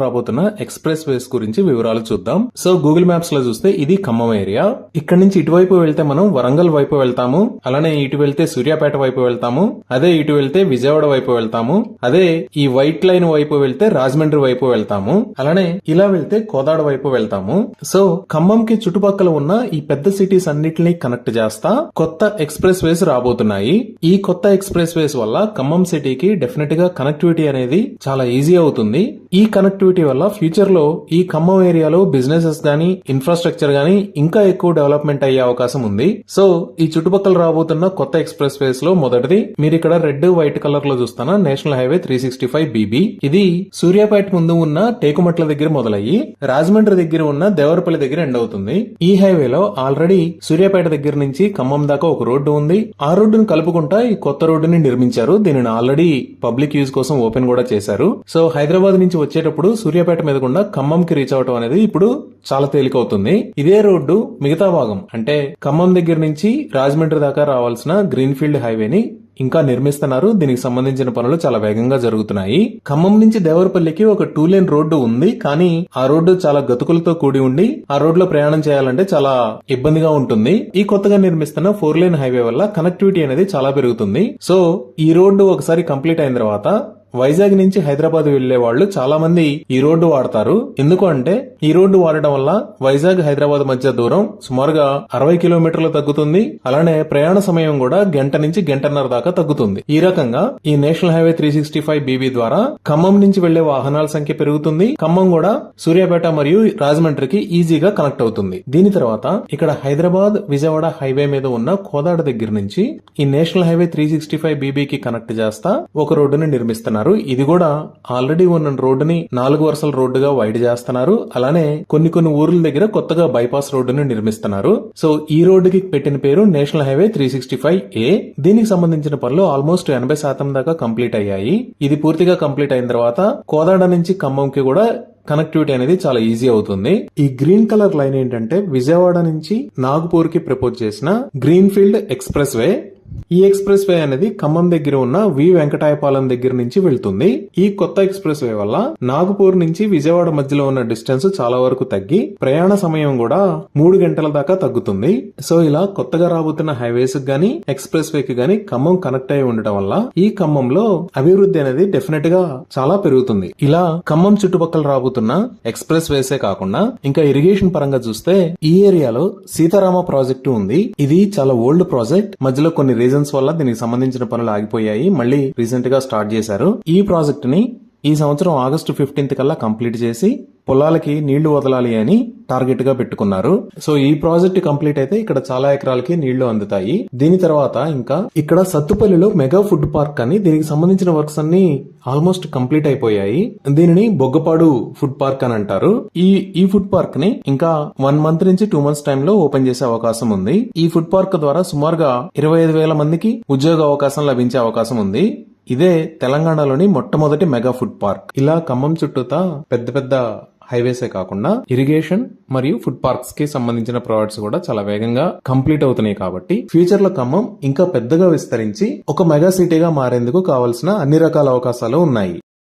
రాబోతున్న ఎక్స్ప్రెస్ వేస్ గురించి వివరాలు చూద్దాం. సో గూగుల్ మ్యాప్స్లో చూస్తే ఇది ఖమ్మం ఏరియా. ఇక్కడ నుంచి ఇటువైపు వెళ్తే మనం వరంగల్ వైపు వెళ్తాము. అలానే ఇటు వెళ్తే సూర్యాపేట వైపు వెళ్తాము. అదే ఇటు వెళ్తే విజయవాడ వైపు వెళ్తాము. అదే ఈ వైట్ లైన్ వైపు వెళ్తే రాజమండ్రి వైపు వెళ్తాము. అలానే ఇలా వెళ్తే కోదాడ వైపు వెళ్తాము. సో ఖమ్మంకి చుట్టుపక్కల ఉన్న ఈ పెద్ద సిటీస్ అన్నిటిని కనెక్ట్ చేస్తా. కొత్త ఎక్స్ప్రెస్ వేస్ రాబోతున్నాయి. ఈ కొత్త ఎక్స్ప్రెస్ వేస్ వల్ల ఖమ్మం సిటీకి డెఫినెట్గా కనెక్టివిటీ అనేది చాలా ఈజీ అవుతుంది. ఈ కనెక్టివిటీ వల్ల ఫ్యూచర్లో ఈ ఖమ్మం ఏరియాలో బిజినెసెస్ కానీ ఇన్ఫ్రాస్ట్రక్చర్ కానీ ఇంకా ఎక్కువ డెవలప్మెంట్ అయ్యే అవకాశం ఉంది. సో ఈ చుట్టుపక్కల రాబోతున్న కొత్త ఎక్స్ప్రెస్ వేస్లో మొదటిది మీరు ఇక్కడ రెడ్ వైట్ కలర్లో చూస్తున్న national highway three sixty five BB ఇది సూర్యాపేట ముందు ఉన్న టేకుమట్ల దగ్గర మొదలయ్యి రాజమండ్రి దగ్గర ఉన్న దేవరపల్లి దగ్గర ఎండ్ అవుతుంది. ఈ హైవేలో ఆల్రెడీ సూర్యాపేట దగ్గర నుంచి ఖమ్మం దాకా ఒక రోడ్డు ఉంది. ఆ రోడ్డును కలుపుకుంటా ఈ కొత్త రోడ్డుని నిర్మించారు. దీనిని ఆల్రెడీ పబ్లిక్ యూజ్ కోసం ఓపెన్ కూడా చేశారు. సో హైదరాబాద్ నుంచి వచ్చేటప్పుడు సూర్యాపేట మీద గుండా ఖమ్మంకి రీచ్ అవటం అనేది ఇప్పుడు చాలా తేలికవుతుంది. ఇదే రోడ్డు మిగతా భాగం అంటే ఖమ్మం దగ్గర నుంచి రాజమండ్రి దాకా రావాల్సిన గ్రీన్ఫీల్డ్ హైవేని ఇంకా నిర్మిస్తున్నారు. దీనికి సంబంధించిన పనులు చాలా వేగంగా జరుగుతున్నాయి. ఖమ్మం నుంచి దేవరపల్లికి ఒక టూ లేన్ రోడ్డు ఉంది కానీ ఆ రోడ్డు చాలా గతుకులతో కూడి ఉండి ఆ రోడ్లో ప్రయాణం చేయాలంటే చాలా ఇబ్బందిగా ఉంటుంది. ఈ కొత్తగా నిర్మిస్తున్న ఫోర్ లేన్ హైవే వల్ల కనెక్టివిటీ అనేది చాలా పెరుగుతుంది. సో ఈ రోడ్డు ఒకసారి కంప్లీట్ అయిన తర్వాత వైజాగ్ నుంచి హైదరాబాద్ వెళ్ళే వాళ్ళు చాలా మంది ఈ రోడ్డు వాడతారు. ఎందుకు అంటే ఈ రోడ్డు వాడటం వల్ల వైజాగ్ హైదరాబాద్ మధ్య దూరం సుమారుగా అరవై కిలోమీటర్లు తగ్గుతుంది. అలానే ప్రయాణ సమయం కూడా గంట నుంచి గంటన్నర దాకా తగ్గుతుంది. ఈ రకంగా ఈ national highway three sixty five BB ద్వారా ఖమ్మం నుంచి వెళ్ళే వాహనాల సంఖ్య పెరుగుతుంది. ఖమ్మం కూడా సూర్యాపేట మరియు రాజమండ్రికి ఈజీగా కనెక్ట్ అవుతుంది. దీని తర్వాత ఇక్కడ హైదరాబాద్ విజయవాడ హైవే మీద ఉన్న కోదాడ దగ్గర నుంచి ఈ national highway three sixty five బీబీకి connect చేస్తా ఒక రోడ్డుని నిర్మిస్తున్నారు. ఇది కూడా ఆల్రెడీ ఉన్న రోడ్డుని నాలుగు వరుసల రోడ్డుగా వైడ్ చేస్తున్నారు. అలానే కొన్ని కొన్ని ఊర్ల దగ్గర కొత్తగా బైపాస్ రోడ్డుని నిర్మిస్తున్నారు. సో ఈ రోడ్డుకి పెట్టిన పేరు national highway three sixty five A. దీనికి సంబంధించిన పనులు ఆల్మోస్ట్ ఎనభై శాతం దాకా కంప్లీట్ అయ్యాయి. ఇది పూర్తిగా కంప్లీట్ అయిన తర్వాత కోదాడ నుంచి ఖమ్మంకి కూడా కనెక్టివిటీ అనేది చాలా ఈజీ అవుతుంది. ఈ గ్రీన్ కలర్ లైన్ ఏంటంటే విజయవాడ నుంచి నాగపూర్కి ప్రపోజ్ చేసిన గ్రీన్ ఫీల్డ్ ఎక్స్ప్రెస్ వే ఈ ఎక్స్ప్రెస్ వే అనేది ఖమ్మం దగ్గర ఉన్న వి వెంకటాయపాలెం దగ్గర నుంచి వెళ్తుంది. ఈ కొత్త ఎక్స్ప్రెస్ వే వల్ల నాగపూర్ నుంచి విజయవాడ మధ్యలో ఉన్న డిస్టెన్స్ చాలా వరకు తగ్గి ప్రయాణ సమయం కూడా మూడు గంటల దాకా తగ్గుతుంది. సో ఇలా కొత్తగా రాబోతున్న హైవేస్ గానీ ఎక్స్ప్రెస్ వే కి గానీ ఖమ్మం కనెక్ట్ అయి ఉండటం వల్ల ఈ ఖమ్మంలో అభివృద్ధి అనేది డెఫినెట్గా చాలా పెరుగుతుంది. ఇలా ఖమ్మం చుట్టుపక్కల రాబోతున్న ఎక్స్ప్రెస్ వేసే కాకుండా ఇంకా ఇరిగేషన్ పరంగా చూస్తే ఈ ఏరియాలో సీతారామ ప్రాజెక్టు ఉంది. ఇది చాలా ఓల్డ్ ప్రాజెక్ట్. మధ్యలో కొన్ని రీజన్స్ వల్ల దీనికి సంబంధించిన పనులు ఆగిపోయాయి. మళ్ళీ రీసెంట్గా స్టార్ట్ చేశారు. ఈ ప్రాజెక్ట్ని ఈ సంవత్సరం ఆగస్టు ఫిఫ్టీన్త్ కల్లా కంప్లీట్ చేసి పొలాలకి నీళ్ళు వదలాలి అని టార్గెట్గా పెట్టుకున్నారు. సో ఈ ప్రాజెక్ట్ కంప్లీట్ అయితే ఇక్కడ చాలా ఎకరాలకి నీళ్ళు అందుతాయి. దీని తర్వాత ఇంకా ఇక్కడ సత్తుపల్లిలో మెగా ఫుడ్ పార్క్ అని దీనికి సంబంధించిన వర్క్స్ అన్ని ఆల్మోస్ట్ కంప్లీట్ అయిపోయాయి. దీనిని బొగ్గపాడు ఫుడ్ పార్క్ అని అంటారు. ఈ ఈ ఫుడ్ పార్క్ని ఇంకా వన్ మంత్ నుంచి టూ మంత్స్ టైమ్లో ఓపెన్ చేసే అవకాశం ఉంది. ఈ ఫుడ్ పార్క్ ద్వారా సుమారుగా ఇరవై ఐదు వేల మందికి ఉద్యోగ అవకాశం లభించే అవకాశం ఉంది. ఇదే తెలంగాణలోని మొట్టమొదటి మెగా ఫుడ్ పార్క్. ఇలా ఖమ్మం చుట్టూతా పెద్ద పెద్ద హైవేసే కాకుండా ఇరిగేషన్ మరియు ఫుడ్ పార్క్స్కి సంబంధించిన ప్రాజెక్ట్స్ కూడా చాలా వేగంగా కంప్లీట్ అవుతున్నాయి కాబట్టి ఫ్యూచర్లో ఖమ్మం ఇంకా పెద్దగా విస్తరించి ఒక మెగా సిటీగా మారేందుకు కావాల్సిన అన్ని రకాల అవకాశాలు ఉన్నాయి.